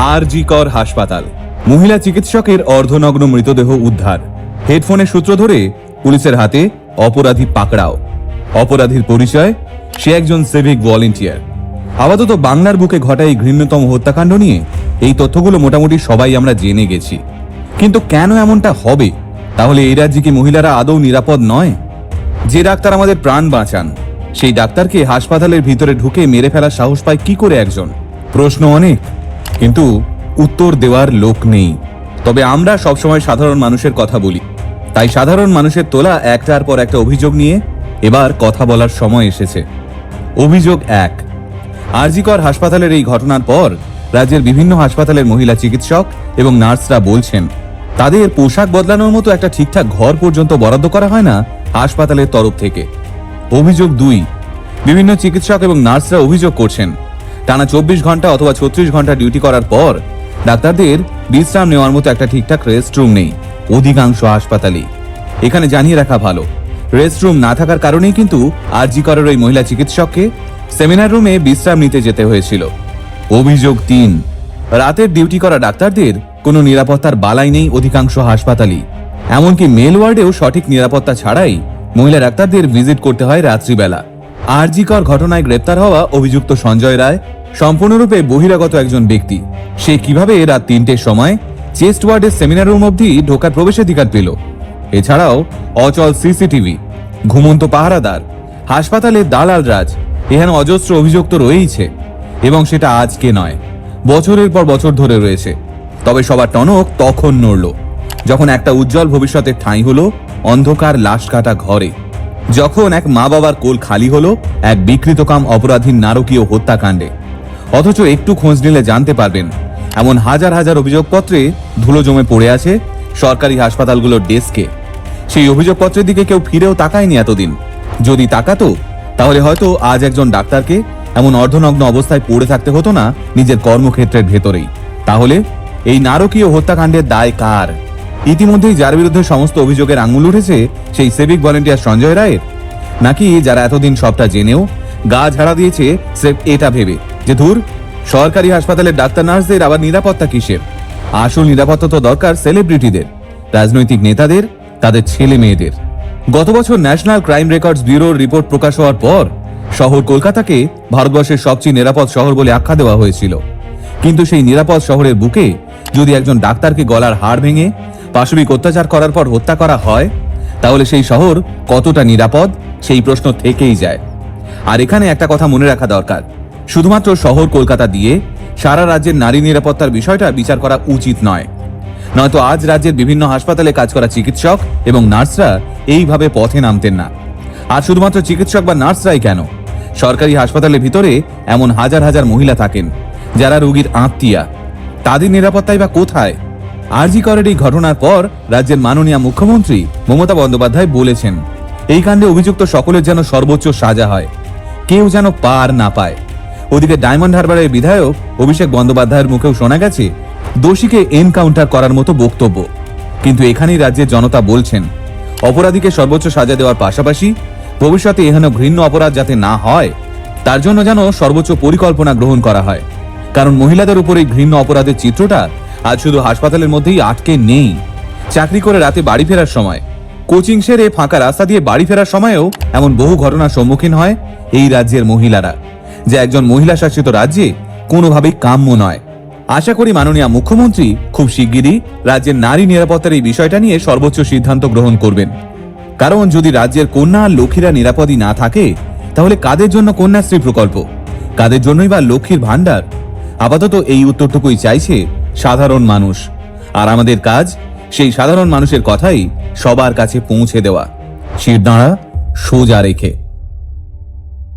আর জি কর হাসপাতাল। মহিলা চিকিৎসকের অর্ধনগ্ন মৃতদেহ উদ্ধার। হেডফোনের সূত্র ধরে পুলিশের হাতে অপরাধী পাকড়াও। অপরাধীর পরিচয়, সে একজন সিভিক ভলেন্টিয়ার। আপাতত বাংলার বুকে ঘটা এই ঘৃণ্যতম হত্যাকাণ্ড নিয়ে এই তথ্যগুলো মোটামুটি সবাই আমরা জেনে গেছি। কিন্তু কেন এমনটা হবে? তাহলে এই রাজ্যে কি মহিলারা আদৌ নিরাপদ নয়? যে ডাক্তার আমাদের প্রাণ বাঁচান, সেই ডাক্তারকে হাসপাতালের ভিতরে ঢুকে মেরে ফেলার সাহস পায় কি করে একজন? প্রশ্ন অনেক। কিন্তু উত্তর দেওয়ার লোক নেই। তবে আমরা সবসময় সাধারণ মানুষের কথা বলি। তাই সাধারণ মানুষের তোলা একটার পর একটা অভিযোগ নিয়ে এবার কথা বলার সময় এসেছে। অভিযোগ এক, আরজিকর হাসপাতালের এই ঘটনার পর রাজ্যের বিভিন্ন হাসপাতালের মহিলা চিকিৎসক এবং নার্সরা বলছেন, তাদের পোশাক বদলানোর মতো একটা ঠিকঠাক ঘর পর্যন্ত বরাদ্দ করা হয় না হাসপাতালের তরফ থেকে। অভিযোগ দুই, বিভিন্ন চিকিৎসক এবং নার্সরা অভিযোগ করছেন টানা চব্বিশ ঘণ্টা অথবা ছত্রিশ ঘণ্টা ডিউটি করার পর ডাক্তারদের বিশ্রাম নেওয়ার মতো একটা ঠিকঠাক রেস্ট রুম নেই, অধিকাংশ হাসপাতালেই। এখানে জানিয়ে রাখা ভালো রেস্টরুম না থাকার কারণেই কিন্তু আরজি করার ওই মহিলা চিকিৎসককে সেমিনার রুমে বিশ্রাম নিতে যেতে হয়েছিল। অভিযোগ তিন, রাতের ডিউটি করা ডাক্তারদের কোনো নিরাপত্তার বালাই নেই অধিকাংশ হাসপাতালই। এমনকি মেল ওয়ার্ডেও সঠিক নিরাপত্তা ছাড়াই মহিলা ডাক্তারদের ভিজিট করতে হয় রাত্রিবেলা। আরজিকর ঘটনায় গ্রেপ্তার হওয়া অভিযুক্ত সঞ্জয় রায় সম্পূর্ণরূপে বহিরাগত একজন ব্যক্তি। সে কীভাবে রাত তিনটের সময় চেস্ট ওয়ার্ডের সেমিনার রুম অবধি ঢোকার প্রবেশাধিকার পেল? এছাড়াও অচল সিসিটিভি, ঘুমন্ত পাহারাদার হাসপাতালে দালাল রাজ এখানে অজস্র অভিযোগ তো রয়েইছে। এবং সেটা আজকে নয়, বছরের পর বছর ধরে রয়েছে। তবে সবার টনক তখন নড়ল, যখন একটা উজ্জ্বল ভবিষ্যতের ঠাঁই হলো অন্ধকার লাশ কাটা ঘরে। যখন এক মা বাবার কোল খালি হলো এক বিকৃতকাম অপরাধীর নারকীয় হত্যাকাণ্ডে। অথচ একটু খোঁজ নিলে জানতে পারবেন। এমন হাজার হাজার অভিযোগপত্রে ধুলো জমে পড়ে আছে সরকারি হাসপাতালগুলোর ডেস্কে। সেই অভিযোগপত্রের দিকে কেউ ফিরেও তাকায়নি এতদিন। যদি তাকাতো, তাহলে হয়তো আজ একজন ডাক্তারকে এমন অর্ধনগ্ন অবস্থায় পড়ে থাকতে হতো না নিজের কর্মক্ষেত্রের ভেতরেই। তাহলে এই নারকীয় হত্যাকাণ্ডের দায় কার? ইতিমধ্যেই যার বিরুদ্ধে সমস্ত অভিযোগের আঙুল উঠেছে সেই সিভিক ভলেন্টিয়ার সঞ্জয় রায়ের? নাকি যারা এতদিন সবটা জেনেও গা ঝাড়া দিয়েছে স্রেফ এটা ভেবে? যে ধুর? সরকারি হাসপাতালের ডাক্তার নার্সদের আবার নিরাপত্তা কিসের? আসল নিরাপত্তা তো দরকার সেলিব্রিটিদের রাজনৈতিক নেতাদের, তাদের ছেলে মেয়েদের। গত বছর ন্যাশনাল ক্রাইম রেকর্ডস ব্যুরোর রিপোর্ট প্রকাশ হওয়ার পর, শহর কলকাতাকে ভারতবর্ষের সবচেয়ে নিরাপদ শহর বলে আখ্যা দেওয়া হয়েছিল। কিন্তু সেই নিরাপদ শহরের বুকে যদি একজন ডাক্তারকে গলার হাড় ভেঙে পাশবিক অত্যাচার করার পর হত্যা করা হয়, তাহলে সেই শহর কতটা নিরাপদ, সেই প্রশ্ন থেকেই যায়। আর এখানে একটা কথা মনে রাখা দরকার। শুধুমাত্র শহর কলকাতা দিয়ে সারা রাজ্যের নারী নিরাপত্তার বিষয়টা বিচার করা উচিত নয়। নয়তো আজ রাজ্যের বিভিন্ন হাসপাতালে কাজ করা চিকিৎসক এবং নার্সরা এইভাবে পথে নামতেন না। আর শুধুমাত্র চিকিৎসক বা নার্সরাই কেন? সরকারি হাসপাতালের ভিতরে এমন হাজার হাজার মহিলা থাকেন যারা রোগীর আত্মীয়া। তাদের নিরাপত্তাই বা কোথায়? আরজি করের এই ঘটনার পর রাজ্যের মাননীয় মুখ্যমন্ত্রী মমতা বন্দ্যোপাধ্যায় বলেছেন, এই কাণ্ডে অভিযুক্ত সকলের যেন সর্বোচ্চ সাজা হয়। কেউ যেন পার না পায়। ওদিকে ডায়মন্ড হারবারের বিধায়ক অভিষেক বন্দ্যোপাধ্যায়ের মুখেও শোনা গেছে, দোষীকে এনকাউন্টার করার মতো বক্তব্য। কিন্তু এখানেই রাজ্যের জনতা বলছেন, অপরাধীকে সর্বোচ্চ সাজা দেওয়ার পাশাপাশি ভবিষ্যতে এহেন ঘৃণ্য অপরাধ যাতে না হয়, তার জন্য যেন সর্বোচ্চ পরিকল্পনা গ্রহণ করা হয়। কারণ মহিলাদের উপর এই ঘৃণ্য অপরাধের চিত্রটা আজ শুধু হাসপাতালের মধ্যেই আটকে নেই। চাকরি করে রাতে বাড়ি ফেরার সময়, কোচিং সেরে ফাঁকা রাস্তা দিয়ে বাড়ি ফেরার সময়েও এমন বহু ঘটনার সম্মুখীন হয় এই রাজ্যের মহিলারা। যা একজন মহিলা শাসিত রাজ্যে কোনোভাবেই কাম্য নয়। আশা করি মাননীয় মুখ্যমন্ত্রী খুব শিগগিরই রাজ্যের নারী নিরাপত্তার এই বিষয়টা নিয়ে সর্বোচ্চ সিদ্ধান্ত গ্রহণ করবেন। কারণ যদি রাজ্যের কন্যা আর লক্ষ্মীরা নিরাপদই না থাকে, তাহলে কাদের জন্য কন্যাশ্রী প্রকল্প? কাদের জন্যই বা লক্ষ্মীর ভাণ্ডার? আপাতত এই উত্তরটুকুই চাইছে সাধারণ মানুষ। আর আমাদের কাজ সেই সাধারণ মানুষের কথাই সবার কাছে পৌঁছে দেওয়া। শিরদাঁড়া সোজা রেখে।